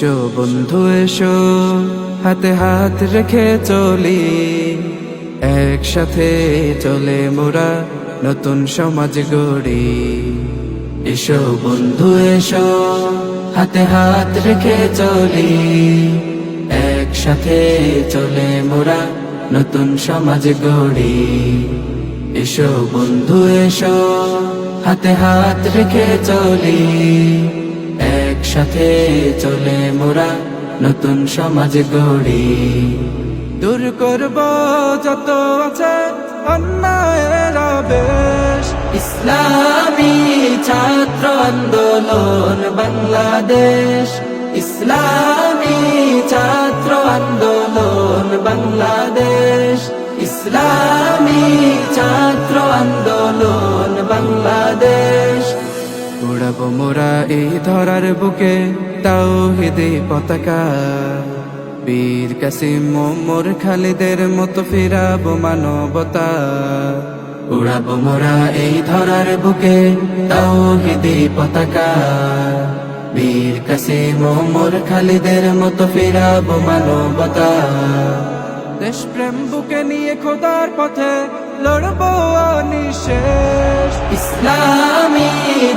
এসো, বন্ধু এসো, হাতে হাত রেখে চলি। একসাথে চলে মোরা নতুন সমাজ গড়ি। এসো, বন্ধু এসো, হাতে হাত রেখে চলি। একসাথে চলে মোরা নতুন সমাজ গড়ি। এসো, বন্ধু এসো, হাতে হাত রেখে চলি। একসাথে চলে মোরা নতুন সমাজ গড়ি। দূর করব যত আছে অন্যায়ের আবেশ। ইসলামী ছাত্র আন্দোলন বাংলাদেশ। ইসলামী ছাত্র আন্দোলন বাংলাদেশ। ইসলামী উড়াবো মোরা এই ধরার বুকে তাও হিদে পতাকা। বীর কাসিম মোর খালিদের মতো ফিরাবো মানবতা। উড়াবো মোরা এই ধরার বুকে তাও হিদে পতাকা। বীর কাসিম মোর খালিদের মতো ফিরাবো মানবতা। দেশপ্রেম বুকে নিয়ে খোদার পথে লড়বো অনিশেষ ইসলামী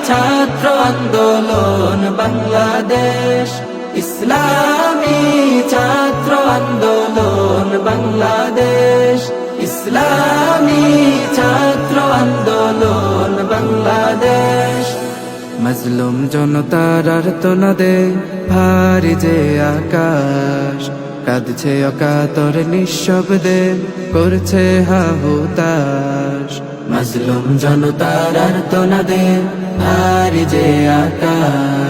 ছাত্র আন্দোলন, বাংলাদেশ। ইসলামী ছাত্র আন্দোলন, বাংলাদেশ। ইসলামী ছাত্র আন্দোলন, বাংলাদেশ। মজলুম জনতার আর্তনাদে ভারী যে আকাশ, কাঁদছে অকাতর নিঃশব্দে, করছে হাহুতাস মজলুম জনতার আর্তনাদে ভারী যে আকাশ।